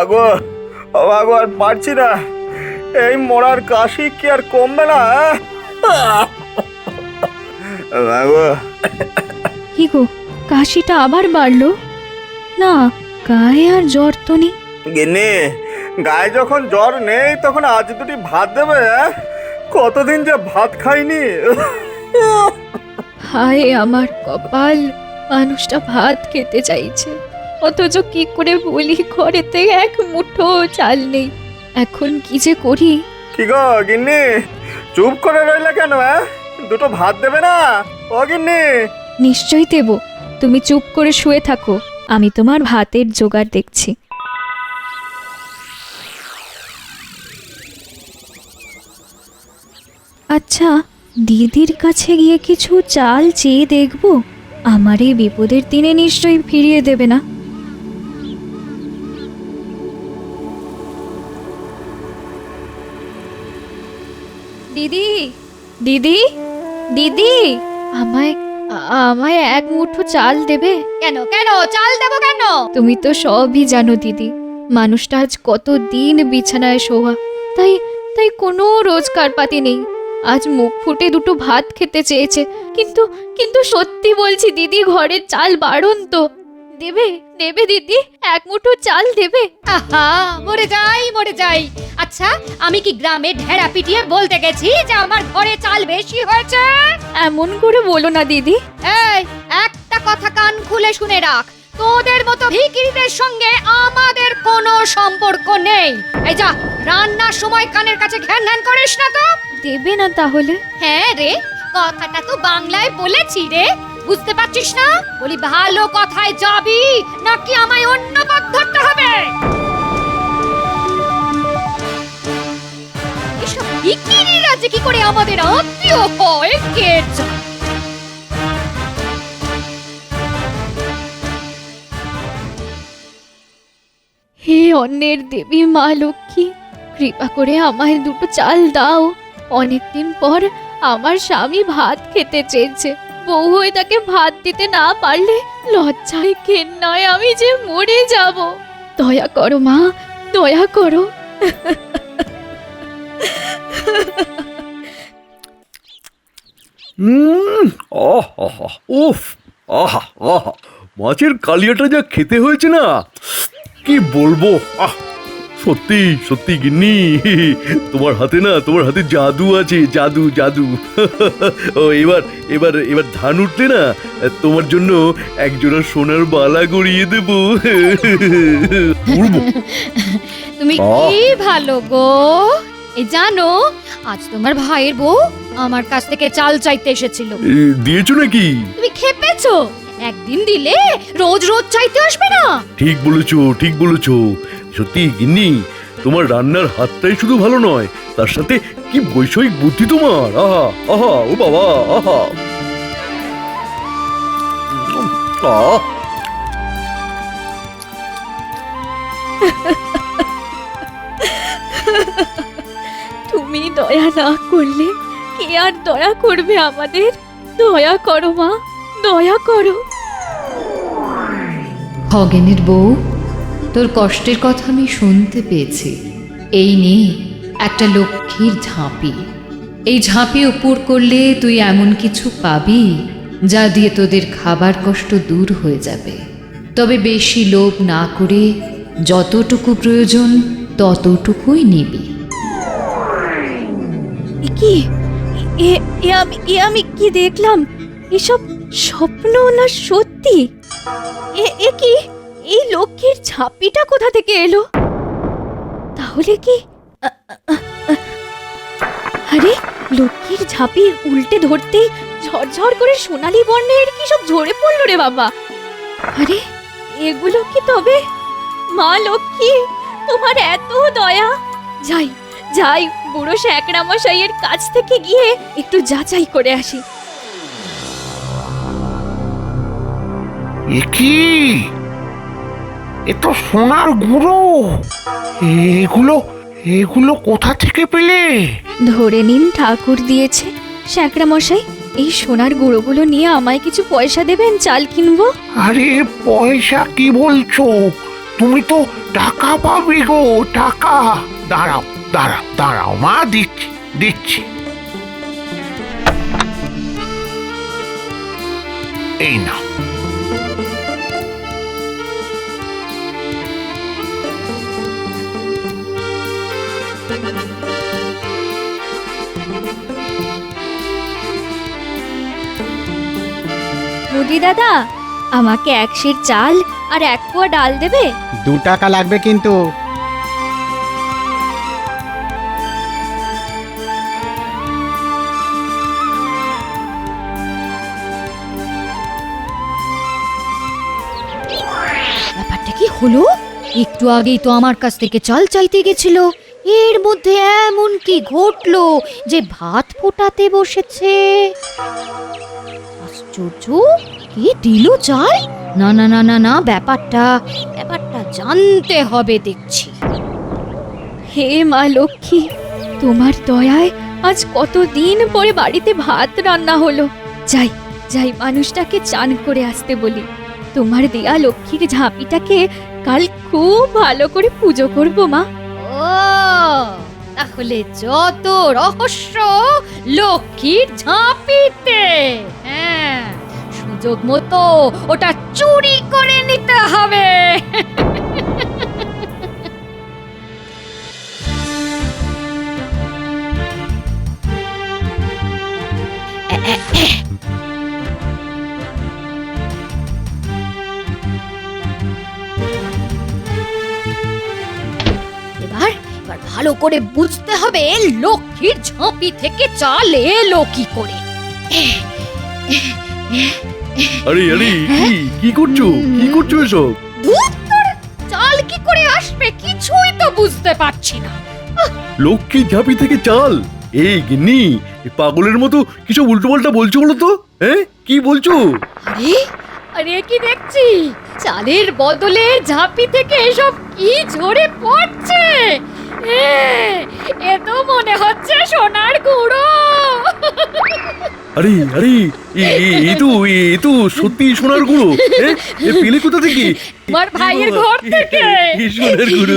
মাগো ও মাগো আর পারছি না। এই মরার কাশি কি আর কমবে না হ্যাঁ? মাগো কি গো কাশিটা আবার বাড়লো? না গায়ে আর জ্বর তো নেই। গিন্নি গায়ে যখন জ্বর নেই তখন আজ দুটি ভাত দেবে হ্যাঁ? কতদিন যে ভাত খাইনি। হায় আমার কপাল মানুষটা ভাত খেতে চাইছে। অথচ কি করে বলি ঘরেতে এক মুঠো চাল নেই। এখন কি যে করি? কি গো গিন্নি? চুপ করে রইলে কেন হ্যাঁ দুটো ভাত দেবে না? ও গিন্নি! নিশ্চয়ই দেব। তুমি চুপ করে শুয়ে থাকো। আমি তোমার ভাতের জোগাড় দেখছি। আচ্ছা দিদির কাছে গিয়ে কিছু চাল চেয়ে দেখব। আমার এই বিপদের দিনে নিশ্চয়ই ফিরিয়ে দেবে না। দিদি? দিদি? দিদি? আমায় আমায় এক মুঠো চাল দেবে? কেন কেন? চাল দেবো কেন? তুমি তো সবই জানো দিদি। মানুষটা আজ কত দিন বিছানায় শোয়া। তাই তাই কোনো রোজগার পাতি নেই। আজ মুখ ফুটে দুটো ভাত খেতে চেয়েছে। কিন্তু কিন্তু সত্যি বলছি দিদি ঘরের চাল বাড়ন তো দেবে? দেবে দিদি? এক মুঠো চাল দেবে? আহা মরে যাই মরে যাই। আচ্ছা আমি কি গ্রামে ঢেড়া পিটিয়ে বলতে গেছি যে আমার ঘরে চাল বেশি হয়েছে? এমন করে বলো না দিদি। এই একটা কথা কান খুলে শুনে রাখ। তোদের মতো ভিকিরিদের সঙ্গে আমাদের কোনো সম্পর্ক নেই। এই যা রান্নার সময় কানের কাছে ঘ্যান ঘ্যান করিস না তো। দেবে না তাহলে? হ্যাঁ রে কথাটা তো বাংলায় বলেছি রে। বুঝতে পারছিস না? বলি, ভালো কথায় যাবি, নাকি আমায় অন্য পথ ধরতে হবে? এসব ভিখিরিরা যে কি করে আমাদের আত্মীয় হয়, কে হে অন্যের দেবী মা লক্ষ্মী, কৃপা করে আমায় দুটো চাল দাও। অনেকদিন পর আমার স্বামী ভাত খেতে চেয়েছে। বউ হয়ে তাকে ভাত দিতে না পারলে লজ্জায় নয় আমি যে মরে যাব। দয়া করো মা, দয়া করো। উফ, আহা আহা, মাছের কালিয়াটা যা খেতে হয়েছে না, কি বলব? আহ সত্যি সত্যি গিন্নি। তোমার হাতে না তোমার হাতে জাদু আছে জাদু জাদু। ও এবার এবার এবার ধান উঠলে না তোমার জন্য একজোড়া সোনার বালা গড়িয়ে দেবো। তুমি কি ভালো গো? এই জানো আজ তোমার ভাইয়ের বউ আমার কাছ থেকে চাল চাইতে এসেছিল। দিয়েছ নাকি? তুমি খেপেছো। একদিন দিলে রোজ রোজ চাইতে আসবে না। ঠিক বলেছ ঠিক বলেছ। সত্যি গিন্নি তোমার রান্নার হাতটাই শুধু ভালো নয় তার সাথে কি বৈষয়িক বুদ্ধি তোমার? আহা আহা ও বাবা আহা। তুমি দয়া না করলে কে আর দয়া করবে আমাদের? দয়া করো মা দয়া করো। খগেনের বউ তোর কষ্টের কথা আমি শুনতে পেয়েছি। এই নে একটা লক্ষ্মীর ঝাঁপি। এই ঝাঁপি উপর করলে তুই এমন কিছু পাবি যা দিয়ে তোদের খাবার কষ্ট দূর হয়ে যাবে। তবে বেশি লোভ না করে যতটুকু প্রয়োজন ততটুকুই নিবি। কি? এ আমি এ আমি কি দেখলাম? এসব স্বপ্ন না সত্যি? এ কি? এই লক্ষ্মীর ঝাঁপিটা কোথা থেকে এলো? তাহলে কি? আরে, লক্ষ্মীর ঝাঁপি উল্টে ধরতেই ঝরঝর করে সোনালি বর্ণের কি সব ঝরে পড়ল রে বাবা? আরে, এগুলো কি তবে? মা লক্ষ্মী, তোমার এত দয়া। যাই যাই, বুড়ো শ্যাকরা মশাইয়ের কাছ থেকে গিয়ে একটু যাচাই করে আসি। এ তো সোনার গুঁড়ো। এগুলো এগুলো কোথা থেকে পেলে? ধরে নিন ঠাকুর দিয়েছে। শ্যাকরা মশাই এই সোনার গুঁড়োগুলো নিয়ে আমায় কিছু পয়সা দেবেন? চাল কিনবো? আরে পয়সা কি বলছো? তুমি তো টাকা পাবে গো টাকা। দাঁড়াও দাঁড়াও দাঁড়াও মা দিচ্ছি দিচ্ছি। এই নাও। মুদি দাদা আমাকে এক সের চাল আর এক পোয়া ডাল দেবে? দু টাকা লাগবে কিন্তু। ব্যাপারটা কি হলো? একটু আগেই তো আমার কাছ থেকে চাল চাইতে গেছিল। এর মধ্যে এমন কি ঘটলো যে ভাত ফোটাতে বসেছে? আশ্চর্য? কি দিল চাল? না না না না না, ব্যাপারটা ব্যাপারটা জানতে হবে দেখছি। হে মা লক্ষ্মী, তোমার দয়ায় আজ কতদিন পরে বাড়িতে ভাত রান্না হলো? যাই যাই, মানুষটাকে চান করে আসতে বলি। তোমার দেয়া লক্ষ্মীর ঝাঁপিটাকে কাল খুব ভালো করে পুজো করব, মা। ও, তাহলে যত রহস্য লক্ষ্মীর ঝাঁপিতে হ্যাঁ। সুযোগ মতো ওটা চুরি করে নিতে হবে। এবার এবার ভালো করে বুঝতে হবে লক্ষ্মীর ঝাঁপি থেকে চাল এলো কি করে। আরে আরে কি কি করছ? কি করছ এসব? তোর চাল কি করে আসবে কিছুই তো বুঝতে পারছি না। লক্ষ্মী ঝাঁপি থেকে চাল? এই গিন্নি এ পাগলের মতো কিছু উল্টো পাল্টা বলছো বলো তো? হ্যাঁ? কি বলছো? আরে আরে কি দেখছি? চালের বদলে ঝাঁপি থেকে এসব কি ঝরে পড়ছে? এ, এ তো মনে হচ্ছে সোনার গুঁড়ো। আরে আরে এ- এ- এ তো এ তো সত্যি সোনার গুঁড়ো। এ পেলে কোথা থেকে? আমার ভাইয়ের ঘর থেকে। সোনার গুঁড়ো।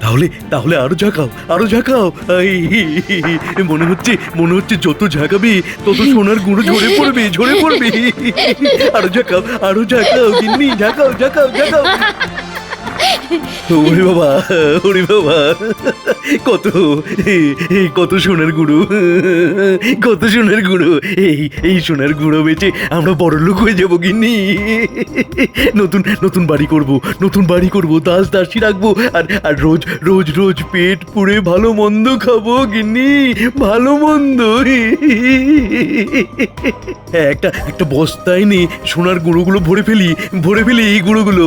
তাহলে তাহলে আরও ঝাঁকাও আরও ঝাঁকাও। মনে হচ্ছে মনে হচ্ছে যত ঝাঁকাবে তত সোনার গুঁড়ো ঝরে পড়বে ঝরে পড়বে। আরও ঝাঁকাও আরও ঝাঁকাও গিন্নি ঝাঁকাও ঝাঁকাও ঝাঁকাও। ওরে বাবা ওরে বাবা। কত কত সোনার গুঁড়ো, কত সোনার গুঁড়ো। এই এই সোনার গুঁড়ো বেচে আমরা বড় লোক হয়ে যাব গিন্নি। নতুন নতুন বাড়ি করব, নতুন বাড়ি করব, দাস দাসী রাখব, আর আর রোজ রোজ রোজ পেট পুড়ে ভালো মন্দ খাব গিন্নি, ভালো মন্দ। একটা একটা বস্তায় নে সোনার গুঁড়োগুলো ভরে ফেলি ভরে ফেলি এই গুঁড়োগুলো।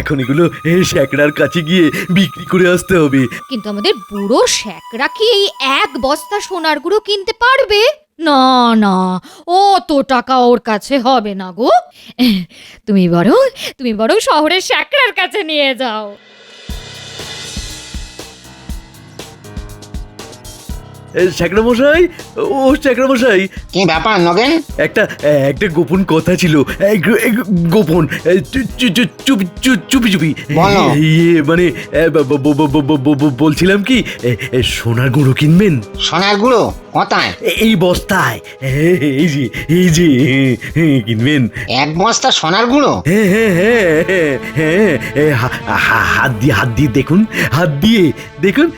এখন এগুলো শ্যাকড়ার কাছে গিয়ে বিক্রি করে আসতে হবে। কিন্তু আমাদের বুড়ো শ্যাকরা কি এই এক বস্তা সোনার গুঁড়ো কিনতে পারবে? না না, অত টাকা ওর কাছে হবে না গো। তুমি বরং তুমি বরং শহরের শ্যাকরার কাছে নিয়ে যাও। এ, শ্যাকরা মশাই ও শ্যাকরা মশাই কি ব্যাপার নগেন একটা একটা গোপন কথা ছিল গোপন চুপি চুপি ইয়ে মানে বলছিলাম কি সোনার গুঁড়ো কিনবেন সোনার গুঁড়ো কোথায় এই বস্তায় এই যে এই যে কিনবেন এক বস্তা সোনার গুঁড়ো হ্যাঁ হ্যাঁ হ্যাঁ হ্যাঁ হাত দিয়ে হাত দিয়ে দেখুন হাত দিয়ে দেখুন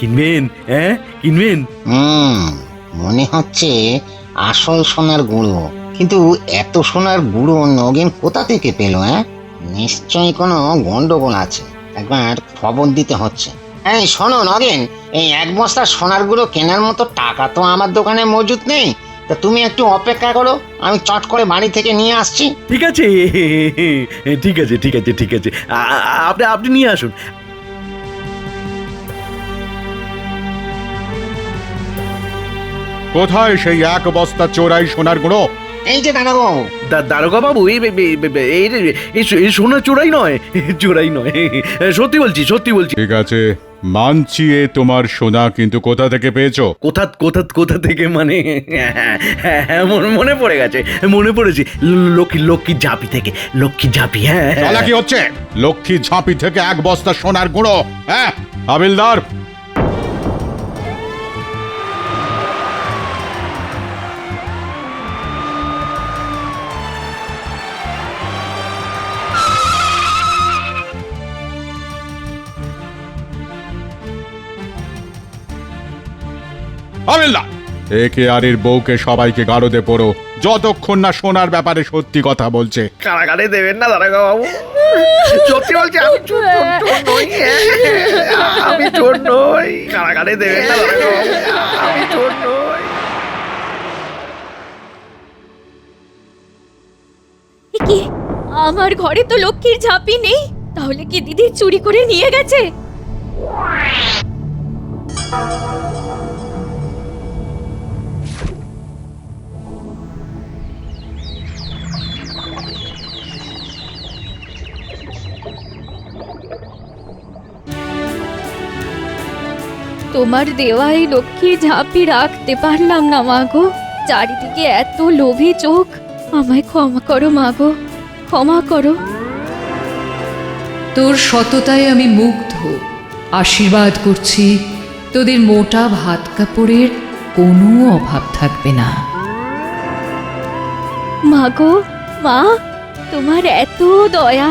কিনবেন হ্যাঁ? কিনবেন? হুম মনে হচ্ছে আসল সোনার গুঁড়ো। কিন্তু এত সোনার গুঁড়ো নগেন কোথা থেকে পেল হ্যাঁ? নিশ্চয়ই কোনো গন্ডগোল আছে। একবার খবর দিতে হচ্ছে। এই শোনো নগেন এই এক বস্তা সোনার গুঁড়ো কেনার মতো টাকা তো আমার দোকানে মজুদ নেই। তা তুমি একটু অপেক্ষা করো আমি চট করে বাড়ি থেকে নিয়ে আসছি। ঠিক আছে ঠিক আছে ঠিক আছে ঠিক আছে। আপনি আপনি নিয়ে আসুন। কোথায় সেই এক বস্তা চোরাই সোনার গুঁড়ো? এই যে দাদাবাবু দারোগা বাবু এই এই- এই- এই- সোনা চোরাই নয় চোরাই নয়। সত্যি বলছি সত্যি বলছি। ঠিক আছে মানছি এ তোমার সোনা কিন্তু কোথা থেকে পেয়েছ? কোথা কোথা কোথা থেকে মানে? হ্যাঁ, মনে- মনে পড়ে গেছে মনে পড়েছি। ল- লক্ষ্মী লক্ষ্মী ঝাঁপি থেকে লক্ষ্মী ঝাঁপি হ্যাঁ। চালা কি হচ্ছে? লক্ষ্মী ঝাঁপি থেকে এক বস্তা সোনার গুঁড়ো হ্যাঁ? হাবিলদার হাবিলদার। একে আর এর বউকে সবাইকে গারদে পড়ো। যতক্ষণ না সোনার ব্যাপারে সত্যি কথা বলছে। কারাগারে দেবেন না দারোগা বাবু। সত্যি বলছি আমি চোর নই আমি চোর নই। কারাগারে দেবেন না দারোগা বাবু। আমি চোর নই। কি? আমার ঘরে তো লক্ষ্মীর ঝাঁপি নেই। তাহলে কি দিদি চুরি করে নিয়ে গেছে? তোমার দেওয়া এই লক্ষ্মীর ঝাঁপি রাখতে পারলাম না মাগো চারিদিকে এত লোভী চোখ। আমায় ক্ষমা করো মাগো ক্ষমা করো। তোর সততায় আমি মুগ্ধ। আশীর্বাদ করছি। তোদের মোটা ভাত কাপড়ের কোনো অভাব থাকবে না। মাগো মা তোমার এত দয়া।